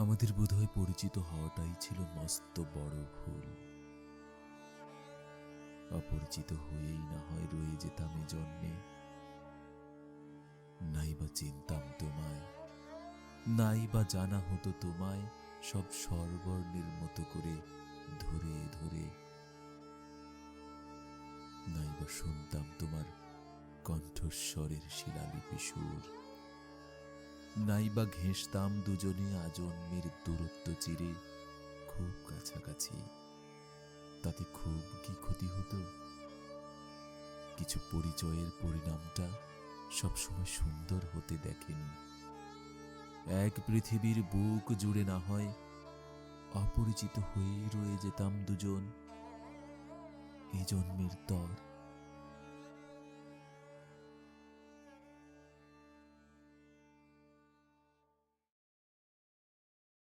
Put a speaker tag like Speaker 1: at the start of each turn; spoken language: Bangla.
Speaker 1: আমাদের বোধহয় পরিচিত হওয়াটাই ছিল মস্ত বড় ভুল। অপরিচিত হয়েই না হয় রয়ে যেতাম এ জন্মে নাই বা চিনতাম তোমায় নাই বা জানা হতো তোমায়, সব স্বরবর্ণের মতো করে ধরে ধরে। নাই বা শুনতাম তোমার কণ্ঠস্বরের শিলালিপি সুর। নাই বা ঘেঁষতাম দুজনে আজন্মের দূরত্ব চিরে খুব কাছাকাছি। তাতে খুব কি ক্ষতি হতো? কিছু পরিচয়ের পরিণামটা সবসময় সুন্দর হতে দেখেন। এক পৃথিবীর বুক জুড়ে না হয় অপরিচিত হয়ে রয়ে যেতাম দুজন। এ জন্মের তর